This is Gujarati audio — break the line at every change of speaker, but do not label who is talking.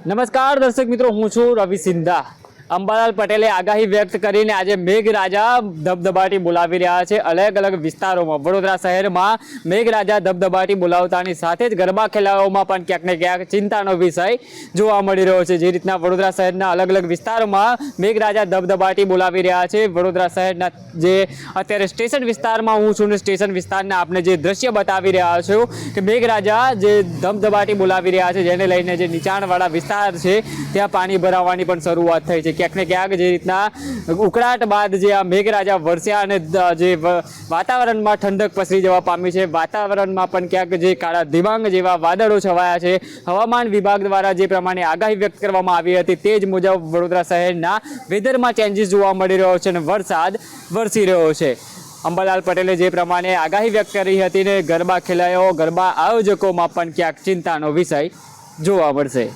નમસ્કાર દર્શક મિત્રો હું છું રવિ સિંધા. અંબાલાલ પટેલે આગાહી વ્યક્ત કરીને આજે મેઘરાજા ધબધબાટી બોલાવી રહ્યા છે. અલગ અલગ વિસ્તારોમાં, વડોદરા શહેરમાં મેઘરાજા ધબધબાટી બોલાવતાની સાથે જ ગરબા ખેલાડીઓમાં પણ ક્યાંક ક્યાંક ચિંતાનો વિષય જોવા મળી રહ્યો છે. જે રીતના વડોદરા શહેરના અલગ અલગ વિસ્તારોમાં મેઘરાજા ધબધબાટી બોલાવી રહ્યા છે. વડોદરા શહેરના જે અત્યારે સ્ટેશન વિસ્તારમાં હું છું ને સ્ટેશન વિસ્તારના આપણે જે દ્રશ્ય બતાવી રહ્યા છું કે મેઘરાજા જે ધબધબાટી બોલાવી રહ્યા છે, જેને લઈને જે નીચાણવાળા વિસ્તાર છે, ત્યાં પાણી ભરાવાની પણ શરૂઆત થઈ છે. ક્યાંક ને ક્યાંક જે રીતના ઉકળાટ બાદ જે આ મેઘરાજા વરસ્યા અને જે વાતાવરણમાં ઠંડક પસરી જવા પામી છે. વાતાવરણમાં પણ ક્યાંક જે કાળા દિવાંગ જેવા વાદળો છવાયા છે. હવામાન વિભાગ દ્વારા જે પ્રમાણે આગાહી વ્યક્ત કરવામાં આવી હતી તે જ મુજબ વડોદરા શહેરના વેધરમાં ચેન્જીસ જોવા મળી રહ્યો છે અને વરસાદ વરસી રહ્યો છે. અંબાલાલ પટેલે જે પ્રમાણે આગાહી વ્યક્ત કરી હતી ને ગરબા ખેલાયો. ગરબા આયોજકોમાં પણ ક્યાંક ચિંતાનો વિષય જોવા મળશે.